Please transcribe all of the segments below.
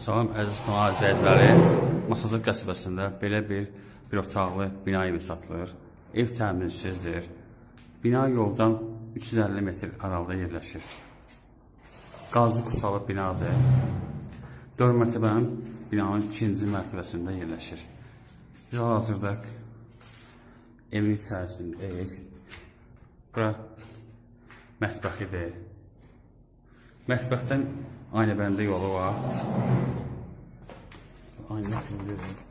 Salam əziz kanal izləyiciləri. Masazır qəsəbəsində belə bir bir otaqlı bina evi satılır. Ev təmirsizdir. Bina yoldan 350 metr aralıda yerləşir. Qazlı kusalı binadır. 4 mərtəbənin binanın ikinci mərtəbəsində yerləşir. Biz hal-hazırda evin içərisindəyik. Bura mətbəxidir. Mətbəxdən Aynəbəndə yolu var. Yolu.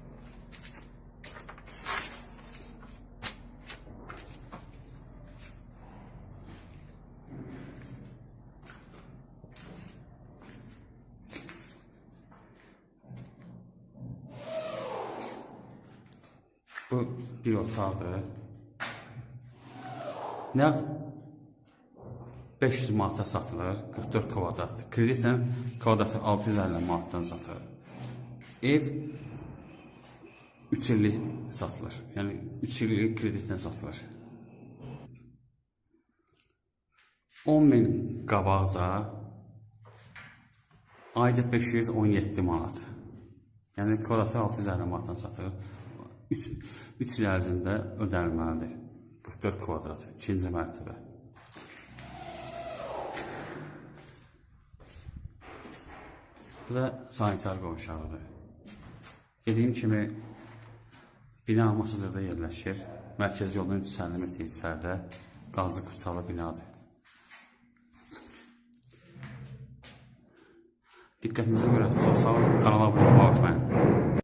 Bu bir otaqdır. Nə 500 manata satılır, 44 kvadrat. Kreditlə kvadratı 650 manatdan satılır. Ev 3 illik satılır. Yəni 3 illik kreditlə satılır. 10 min qabaqca ayda 517 manat. Yəni kvadratı 650 manatdan satılır. 3 3 il ərzində ödənilməlidir. 44 kvadrat, ikinci mərtəbə. Bu da sanitar qovşağıdır. Dediyim kimi bina Masazırda yerləşir. Mərkəz yolunun 350 metr içəridə qazlı kutsala binadır. Diqqətinizə görə çox sağ olun. Kanala abunə olun.